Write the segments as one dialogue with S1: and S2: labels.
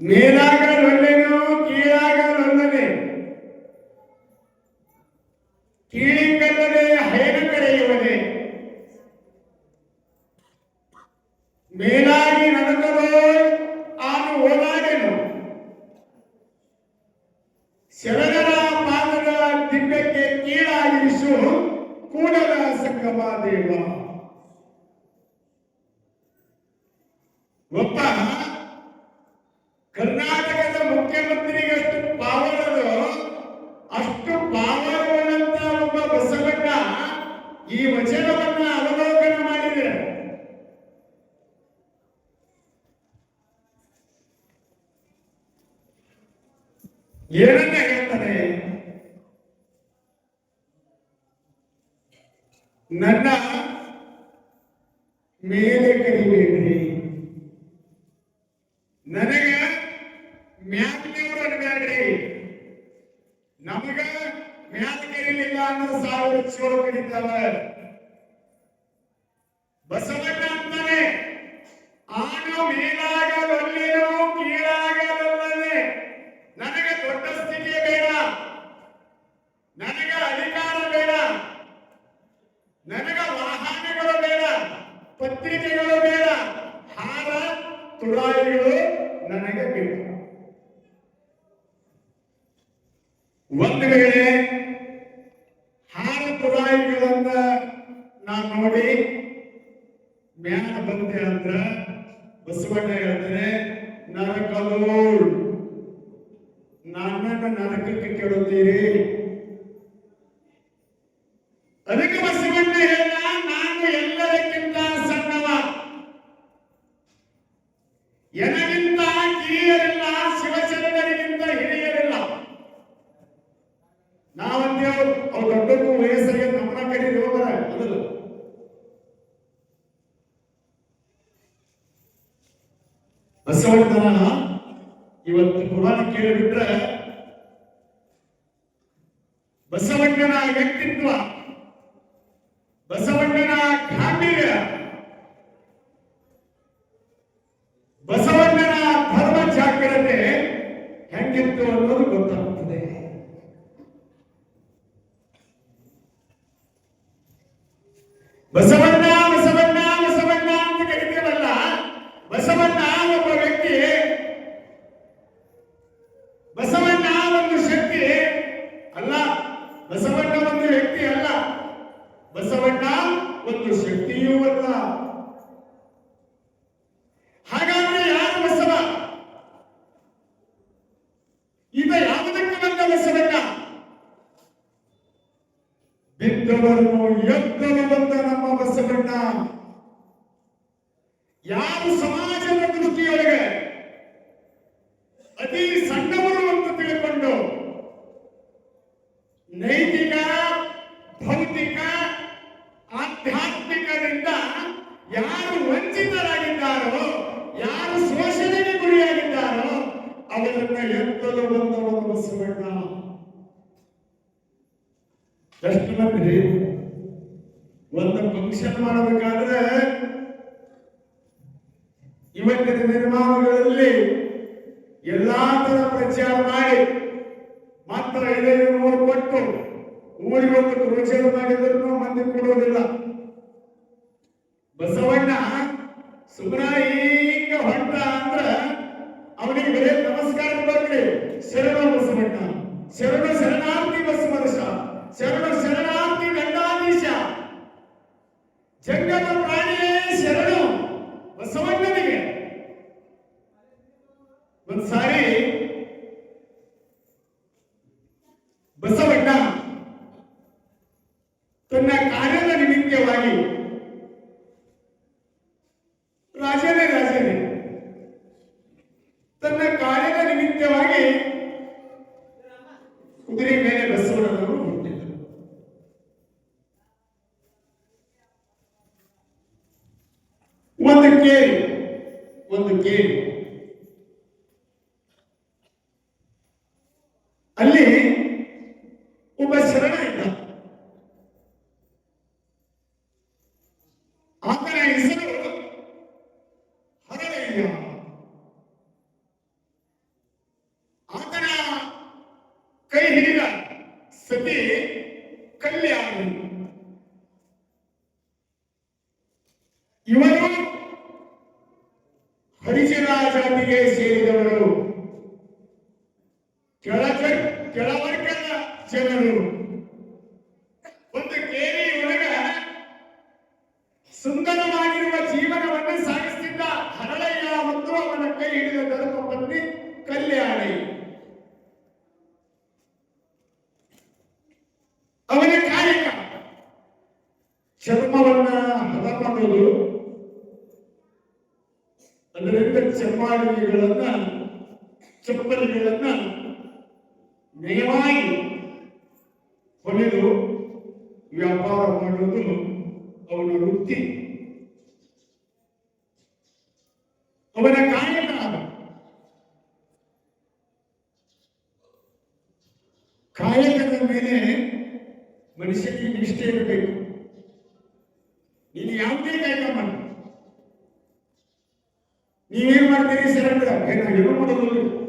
S1: ನೀನಾಗ ನೊಂದೆನು ಕೀಳಾಗ ನೊಂದನೆ ಏನನ್ನ ಹೇಳ್ತಾರೆ? ನನ್ನ ಮೇಲೆ ಸಂಪ್ರದಾಯಗಳನ್ನ ನಾನು ನೋಡಿ ಮ್ಯಾಲ ಬಂದೆ ಅಂದ್ರ ಬಸವಣ್ಣ ಹೇಳ್ತಾರೆ ನರಕಲೋ ನನ್ನನ್ನು ನರಕಕ್ಕೆ ಕೇಳುತ್ತೀರಿ? ಬಸವಣ್ಣನ ಇವತ್ತು ಪುರಾಣ ಕೇಳಿಬಿಟ್ರೆ ಬಸವಣ್ಣನ ವ್ಯಕ್ತಿತ್ವ ಬಸವಣ್ಣನ ಗಾಂಭೀರ್ಯ ಸಮಾಜವನ್ನು ಹುಡುಕಿ ಒಳಗೆ ನಮಸ್ಕಾರ ಬರ್ಕಡೆ ಶರಣ ಬಸವಣ್ಣ ಶರಣ ಶರಣಾರ್ಥಿ ಬಸವರ್ಷ ಶರಣ ಶರಣಾರ್ಥಿ ಗಂಡಾಧೀಶ ಜಂಗಮ ಪ್ರಾಯ ಚರ್ಮವನ್ನ ಹದ ಮಾಡೋದು ಅದರಿಂದ ಚಮ್ಮಾಳಿಗೆಗಳನ್ನ ಚಪ್ಪಲಿಗಳನ್ನ ನಯವಾಗಿ ಹೊಲಿದು ವ್ಯಾಪಾರ ಮಾಡುವುದು ಅವನ ವೃತ್ತಿ ಅವನ ಕಾಯಕ. ಕಾಯಕದ ಮೇಲೆ ಮನುಷ್ಯನಿಗೆ ನಿಷ್ಠೆ ಇರಬೇಕು பெரிய சிறப்பு ஏன்னா இவன் முதல்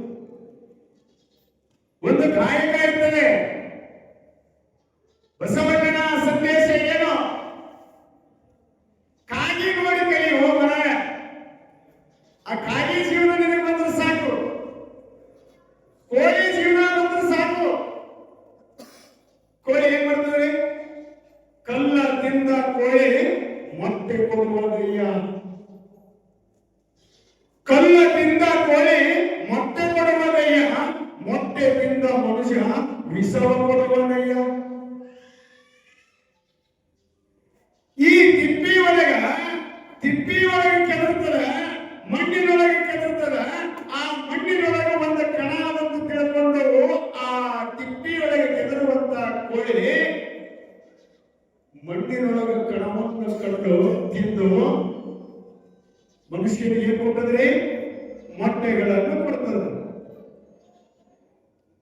S1: ಕೊಟ್ಟದ್ರೆ ಮೊಟ್ಟೆಗಳನ್ನು ಕೊಡ್ತದೆ.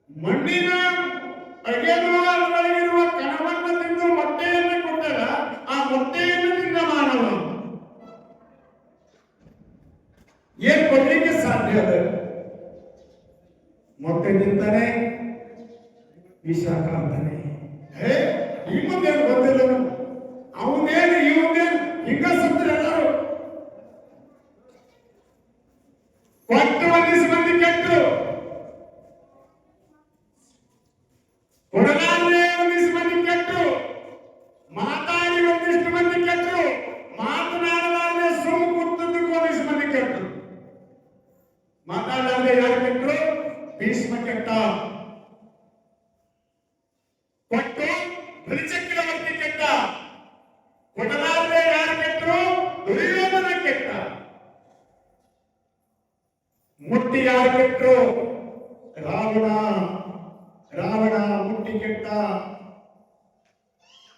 S1: ಮಣ್ಣಿನ ಅಗೆದು ಅದರೊಳಗಿರುವ ಕಣವನ್ನು ತಿಂದು ಮೊಟ್ಟೆಯನ್ನು ಕೊಟ್ಟಾಗ ಆ ಮೊಟ್ಟೆಯನ್ನು ತಿಂದ ಮಾನವ. ಏನ್ ಕೊಡ್ಲಿಕ್ಕೆ ಸಾಧ್ಯ ಅದ? ಮೊಟ್ಟೆ ತಿಂತಾನೆ ವಿಶಾಖ ಕಾಂತಾನೆ ಹೇ ಈ ಮುಂದೇನು ಗೊತ್ತಿಲ್ಲ ಅವನೇನು ಇವನೇನು ಹಿಂಗ ಸತ್ರ ಎಲ್ಲರೂ ಕೊಟ್ಟು ಒಂದಿಷ್ಟು ಮಂದಿ ಕೆಟ್ಟರು ಕೊಡಲಾರದೆ ಒಂದಿಷ್ಟು ಮಂದಿ ಕೆಟ್ಟರು ಮಾತಾಡಿ ಒಂದಿಷ್ಟು ಮಂದಿ ಕೆಟ್ಟರು ಮಾತನಾಡಲಾರದೆ ಸುಮ್ಮ ಕೂತದ್ದಕ್ಕೂ ಒಂದಿಷ್ಟು ಮಂದಿ ಕೆಟ್ಟರು ಮಾತಾಡಲಾರದೆ ಯಾರು ಕೆಟ್ಟರು ಭೀಷ್ಮ ಕೆಟ್ಟ ಬಲಿಚಕ್ರವರ್ತಿ ಕೆಟ್ಟ. ಕೊಡಲಾರದೆ ಯಾರು ಕೆಟ್ಟರು? ದುರ್ಯೋಧನ ಕೆಟ್ಟ. ಮುಟ್ಟಿ ಯಾರು ಕೆಟ್ಟರು ರಾವಣ. ರಾವಣ ಮುಟ್ಟಿ ಕೆಟ್ಟ.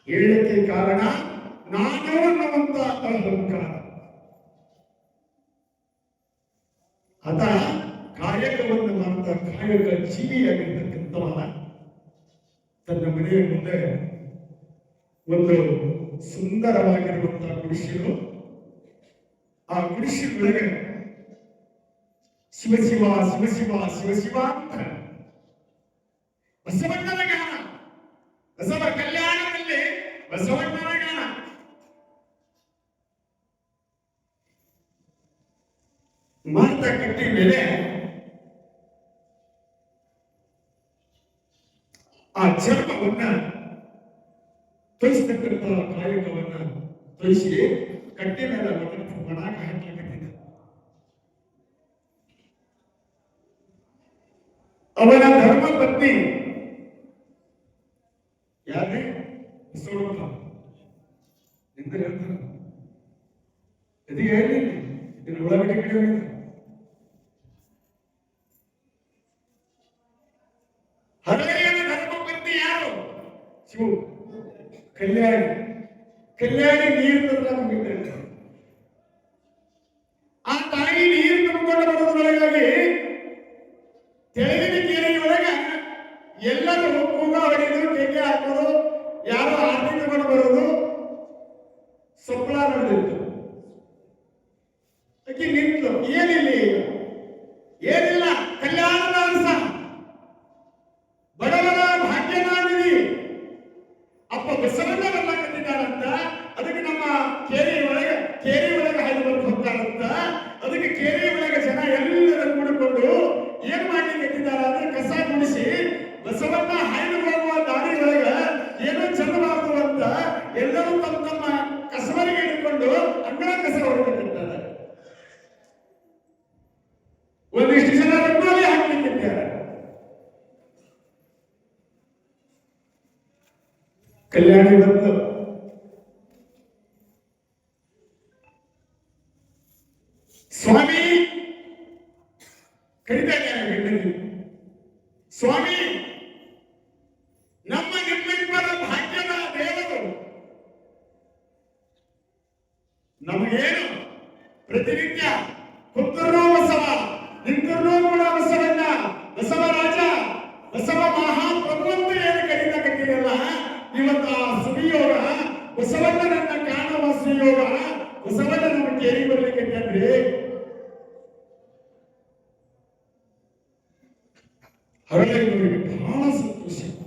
S1: ಹೇಳಕ್ಕೆ ಕಾರಣ, ನಾನು ಅನ್ನುವಂತ ಅಹಂಕಾರ. ಅದ ಕಾಯಕವನ್ನು ಮಾಡ್ತಾ ಕಾಯಕ ಜೀವಿಯಾಗಿರ್ತಕ್ಕಂಥವನ್ನ ತನ್ನ ಮನೆಯ ಮುಂದೆ ಒಂದು ಸುಂದರವಾಗಿರುವಂತಹ ಗುಡಿಸಲು ಆ ಗುಡಿಸಲೊಳಗೆ ಶಿವಶಿವ ಶಿವಶಿವ ಶಿವಶಿವ ಶಿವ ಶಿವ ಶಿವ ಅಂತ. ಬಸವಣ್ಣನ ಗಾನ. ಬಸವ ಕಲ್ಯಾಣದಲ್ಲಿ ಬಸವಣ್ಣನ ಗಾನ. ಮಾರ್ತ ಕಟ್ಟಿ ಮೇಲೆ ಆ ಚರ್ಮವನ್ನ ತೊಯಿಸ್ತಕ್ಕಂಥ ಕಾಯಕವನ್ನ ತೊಯಿಸಿ ಕಟ್ಟಿ ಮೇಲೆ ಒಣಗ ಕಟ್ಟಿದ ಅವನ ಧರ್ಮ ಪತ್ನಿ ಯಾರೇ ಬಸವಣ್ಣ ಎಂತ ಹೇಳ್ತಾರ. ಇದು ಹೇಳಿ ಇದನ್ನ ಒಳಗಡೆ ಕಲ್ಯಾಣಿ ಕಲ್ಯಾಣಿ ನೀರು ತಂದಾಗ ಮುಗಿದ್ರೆ ಆ ತಾಯಿ ನೀರು ತುಂಬಿಕೊಂಡು ಬರೋದ್ರೊಳಗಾಗಿ ತೆಳಗಿನ കല്യാണി 他那个东西，八十多岁。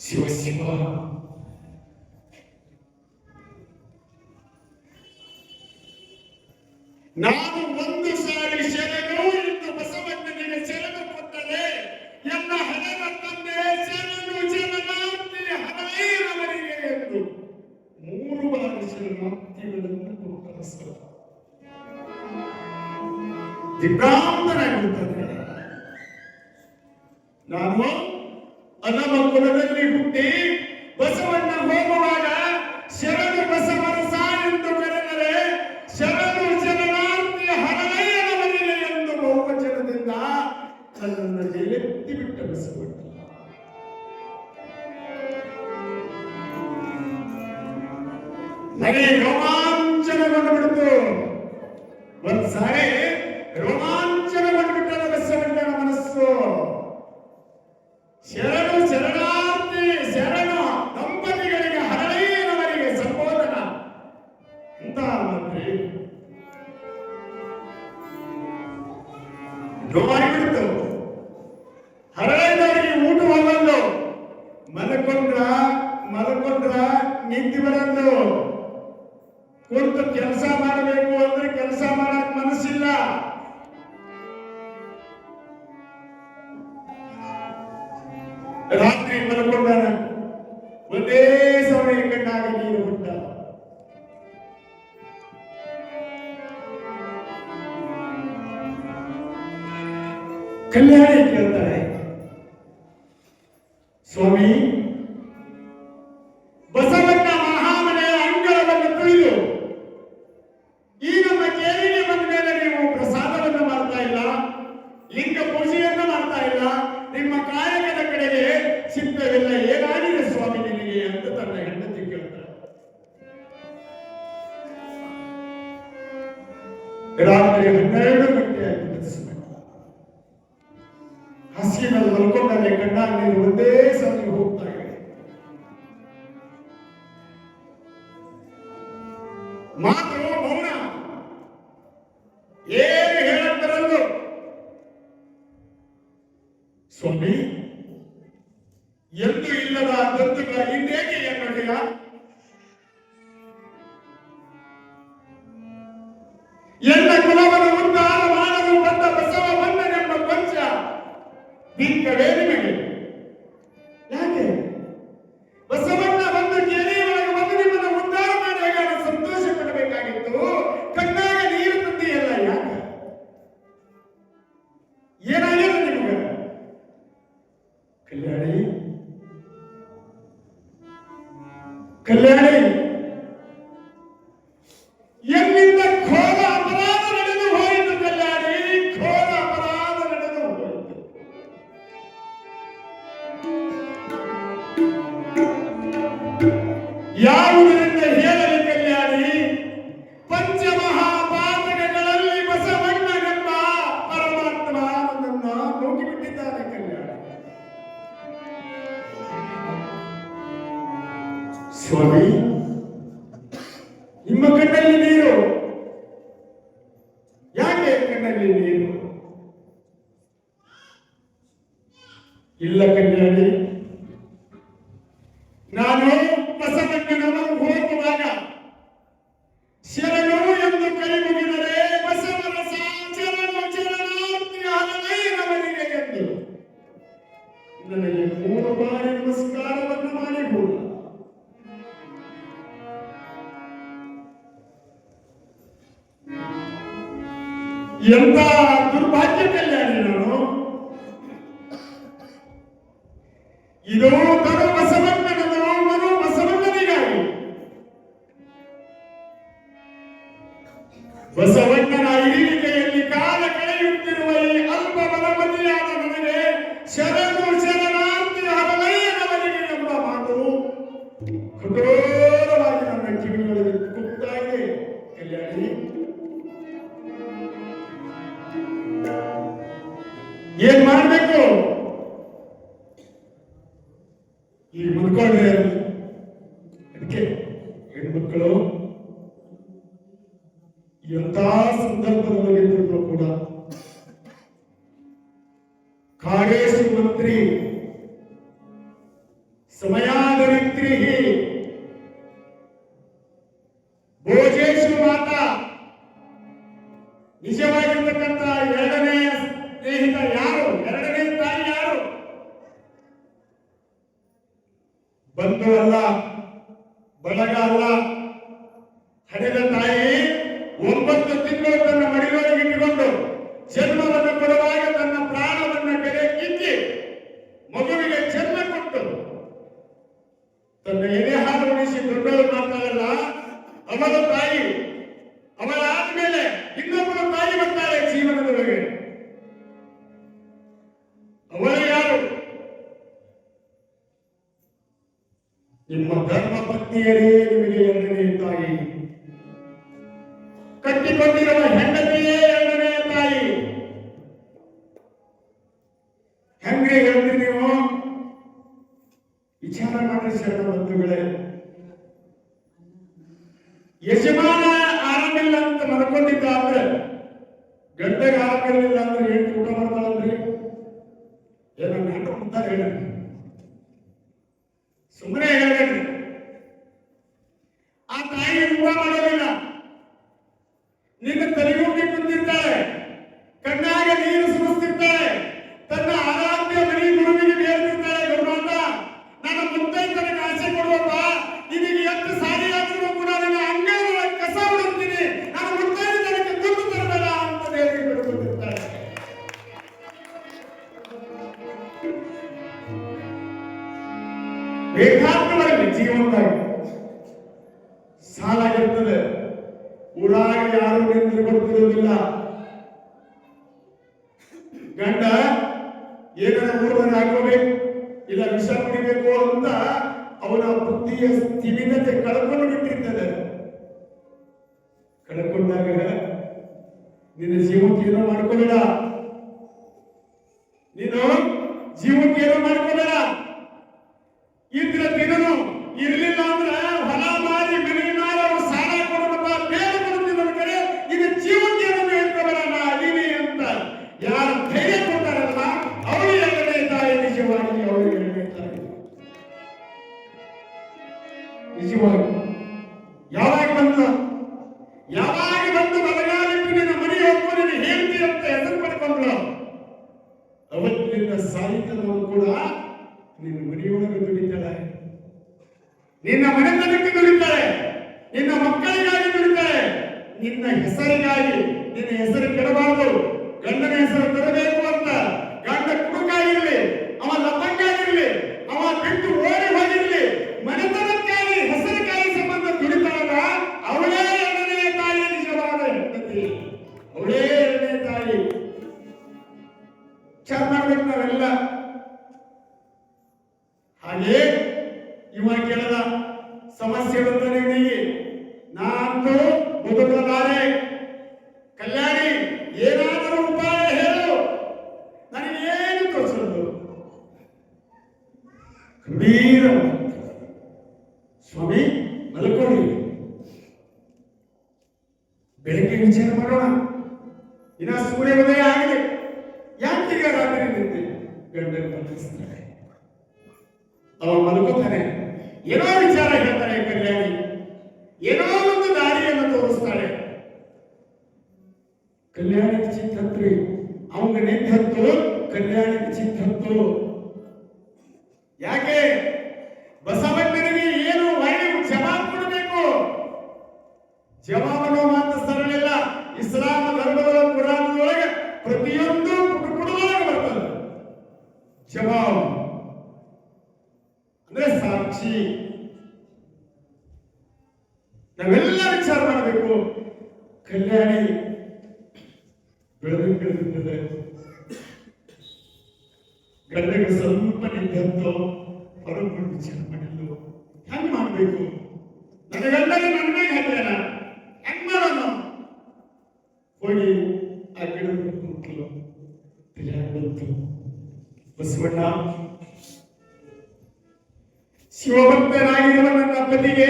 S1: всего сего. ನಾನು ಒಂದು अभी रोमांचन बन बढ़ते बन सारे। ಕಲ್ಯಾಣ ಕೇಳ್ತಾರೆ. ಸ್ವಾಮಿ சொல்லி ಎಂದು ಇಲ್ಲದ ತಂತ್ರಗಳ ಹಿಂದೇಕೆ ಏರ್ಪಡೆಯ ಯಾವುದರಿಂದ ಹೇಳಲಿ ಎಂತ ದುರ್ಭಾಗ್ಯದಲ್ಲಿ ನಾನು ಇದು ಕರು ಬಸವಣ್ಣ ఒక్కరో ఎంతా సందర్భంలో కూడా. కాళేశ్వర మంత్రి ಪತಿಯರೇ ನಿಮಗೆ ಎರಡನೇ ತಾಯಿ. ಕಟ್ಟಿಕೊಂಡಿರುವ ಹೆಂಡತಿಯೇ ಎರಡನೇ ತಾಯಿ. ಹೆಂಗೆ ಹೇಳ್ತೀರಿ ನೀವು? ವಿಚಾರ ಮಾಡಿ ಶರಣ ಬಂಧುಗಳೇ. ಯಜಮಾನ ಆರಾಮಿಲ್ಲ ಅಂತ ಮಲ್ಕೊಂಡಿದ್ದ ಅಂದ್ರೆ ಗಂಟೆಗೆ ಆರಾಮಿರಲಿಲ್ಲ ಅಂದ್ರೆ ಹೇಳಿ ಊಟ ಮಾಡ್ತಾಳಲ್ರಿ ಏನನ್ನ ಹೆಂಡ್ರು ಮುತ್ತಾರೆ ಹೇಳಿ. ಜೀವಕ್ಕೆ ಏನು ಮಾಡ್ತಾರೆ ಏನೋ ಒಂದು ದಾರಿಯನ್ನು ತೋರಿಸ್ತಾಳೆ. ಕಲ್ಯಾಣ ಚಿತ್ತತ್ರಿ, ಅವಂಗ ನಿಂತತ್ತು ಕಲ್ಯಾಣ ಚಿತ್ತತ್ತು. ಯಾಕೆ? ಬಸವಣ್ಣನಿಗೆ ಏನು ವೈರಿ ಜವಾಬ್ ಕೊಡಬೇಕು? ಜವಾಬನ್ನು ಹೋಗಿ ಆ ಗಿಡದ ತಲೆಯಾಗ ಬಂತು ಬಸವಣ್ಣ. ಶಿವಭಕ್ತನಾಗಿರುವ ನನ್ನ ಪತಿಗೆ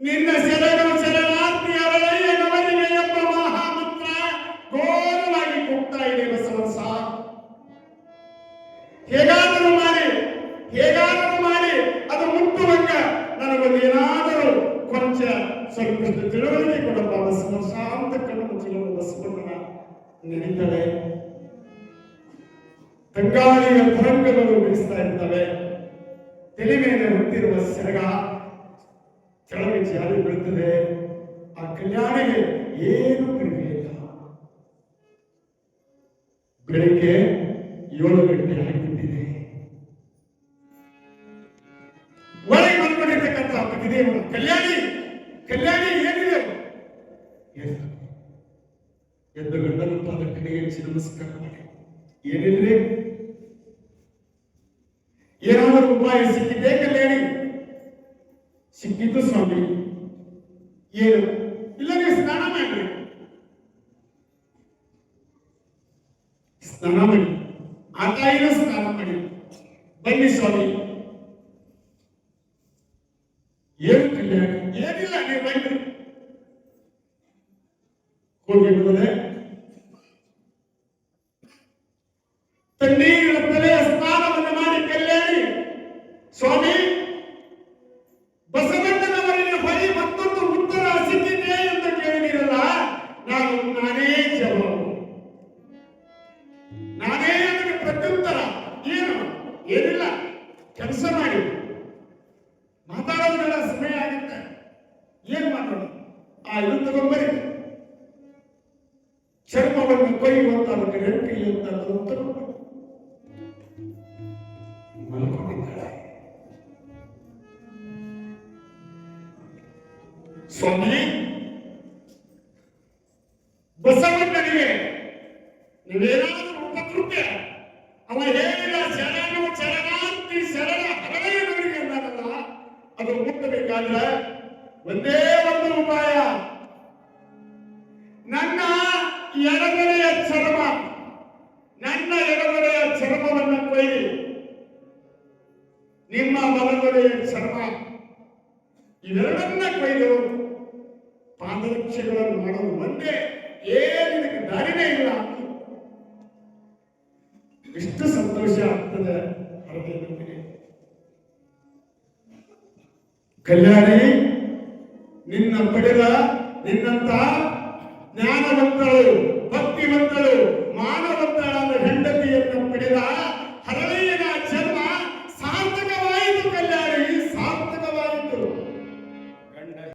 S1: ನಿನ್ನ ಶರಣು ಶರಣಾರ್ಥಿ ಅವರಿಗೆ ಎಂಬ ಮಹಾಮಂತ್ರ ಘೋರವಾಗಿ ಕೂಗ್ತಾ ಇದೆ ಬಸವಸ ಹೇಗಾದರೂ ಮಾಡಿ ಹೇಗಾದರೂ ಮಾಡಿ, ಅದು ಮುಟ್ಟುವಂಗ ನನಗೊಂದು ಏನಾದರೂ ಕೊಂಚ ಸ್ವಲ್ಪ ತಿಳುವಳಿಕೆ ಕೊಡಪ್ಪ ಬಸವಸ ಅಂತ ನೆನೀತಾಳೆ ತಂಗಾಳಿಯ ತರಂಗಗಳು ಬೀಸ್ತಾ ಇರ್ತವೆ. ತಲೆ ಮೇಲೆ ಹೊತ್ತಿರುವ ಸೆರಗ ಕೆಳಗೆ ಜಾರಿ ಬೀಳುತ್ತದೆ ಆ ಕಲ್ಯಾಣಿಗೆ ಏನು ಕಡಿಮೆಯಿಲ್ಲ ಬೆಳಿಗ್ಗೆ ಏಳು ಗಂಟೆ ಆಗಿಬಿಟ್ಟಿದೆ. ಒಳಗೆ ಬಂದ್ಕೊಂಡಿರ್ತಕ್ಕಂಥ ಪತಿದೇವರು ಕಲ್ಯಾಣಿ ಕಲ್ಯಾಣಿ! ಗಂಡನ ಪಾದ ಕಡೆಗೆ ಹಚ್ಚಿ ನಮಸ್ಕಾರ ಮಾಡಿ ಏನಿಲ್ರಿ ಏನಾದರೂ ಉಪಾಯ ಸಿಕ್ಕಿದೆ ಕಲ್ಯಾಣಿ ಸಿಕ್ಕಿದ್ದು ಸ್ವಾಮಿ ಏನು ಇಲ್ಲ ನೀವು ಸ್ನಾನ ಮಾಡ್ರಿ ಸ್ನಾನ ಮಾಡಿ ಆ ತಾಯಿನೂ ಸ್ನಾನ ಮಾಡಿ ಬನ್ನಿ ಸ್ವಾಮಿ ಅದು ಮುಟ್ಟಬೇಕಾದ್ರೆ ಒಂದೇ ಒಂದು ಉಪಾಯ ನನ್ನ ಎಡಗಡೆಯ ಚರ್ಮ, ನನ್ನ ಎಡಗಡೆಯ ಚರ್ಮವನ್ನು ಕೊಯ್ಲಿ ನಿಮ್ಮ ಬಲಗಡೆಯ ಚರ್ಮ, ಇವೆರಡನ್ನ ಕೊಯ್ದು ಪಾದರಕ್ಷೆಗಳನ್ನು ಮಾಡೋದು ಒಂದೇ ಏನಿದಕ್ಕೆ ದಾರಿನೇ ಇಲ್ಲ. ಎಷ್ಟು ಸಂತೋಷ ಆಗ್ತದೆ ಹರದೈದನಿಗೆ ಕಲ್ಯಾಣಿ ನಿನ್ನ ಪಡೆದ ನಿನ್ನಂತ ಜ್ಞಾನವಂತಳು ಭಕ್ತಿವಂತಳು ಮಾನವಂತಳಾದ ಹೆಂಡತಿಯನ್ನು ಪಡೆದ ಹರಳೆಯ